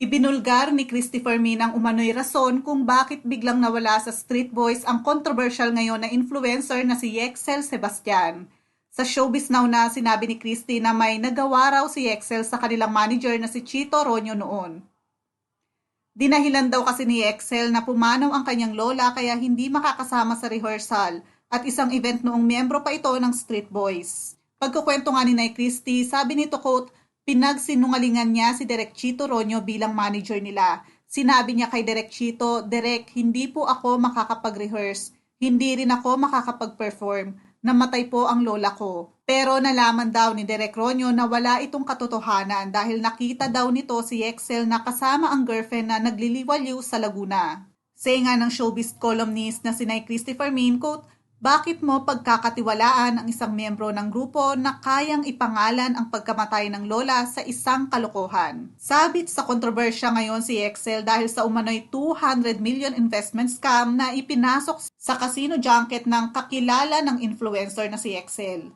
Ibinulgar ni Christopher Min ang umano'y rason kung bakit biglang nawala sa Street Boys ang controversial ngayon na influencer na si Yexel Sebastian. Sa Showbiz Now na sinabi ni Christy na may nagawa raw si Yexel sa kanilang manager na si Chito Ronyo noon. Dinahilan daw kasi ni Yexel na pumanaw ang kanyang lola kaya hindi makakasama sa rehearsal at isang event noong miyembro pa ito ng Street Boys. Pagkukwento nga ni Nay Christy, sabi nito quote, Pinagsinungalingan niya si Direk Chito Ronyo bilang manager nila. Sinabi niya kay Direk Chito, Direk, hindi po ako makakapag-rehearse. Hindi rin ako makakapag-perform. Namatay po ang lola ko. Pero nalaman daw ni Direk Ronyo na wala itong katotohanan dahil nakita daw nito si Excel na kasama ang girlfriend na nagliliwaliw sa Laguna. Say nga ng showbiz columnist na si Nay Christopher Min, quote, bakit mo pagkakatiwalaan ang isang miyembro ng grupo na kayang ipangalan ang pagkamatay ng lola sa isang kalokohan? Sabit sa kontrobersya ngayon si Excel dahil sa umano'y 200 million investment scam na ipinasok sa casino junket ng kakilala ng influencer na si Excel.